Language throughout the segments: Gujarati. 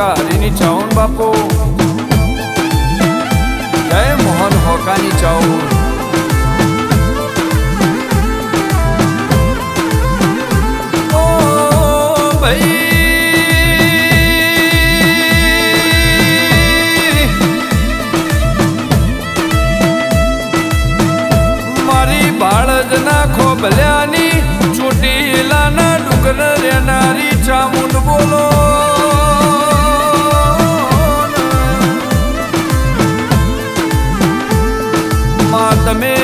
હોકારીની ચાઉન બાપુ. જય મોહન હોકાની ચાઉન. the middle.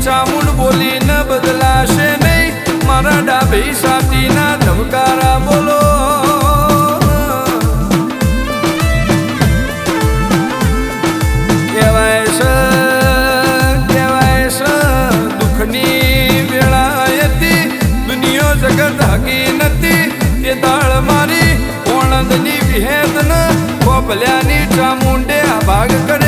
चाहूल बोली न बदलाशे નહીં મારા ડાભી સાથીના ધમકારા બોલો કહેવાય છે કહેવાય છે દુઃખની વેળા હતી દુનિયો જગત હકી નથી તે દાળ મારી ઓણંદની વિહેતન કોપલ્યાની ચામુંડે આ ભાગ કરી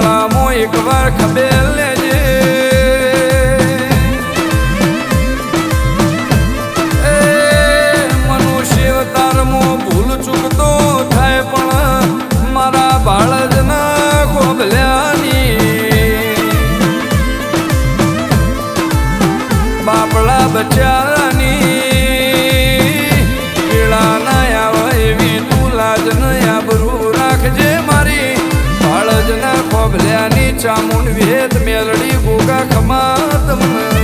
દાડામાં એકવાર ખબેલ લેજે. એ મનુષ્ય મો ભૂલ ચૂકતો થાય પણ મારા બાળજના ખોબલ્યાની બાપડા બચારાની. પીળા ના આવે એવી તું લાજ ન આબરૂ રાખજે ભલેની ચામુંડ વેદ મેલડી ગોગા ખમા તમને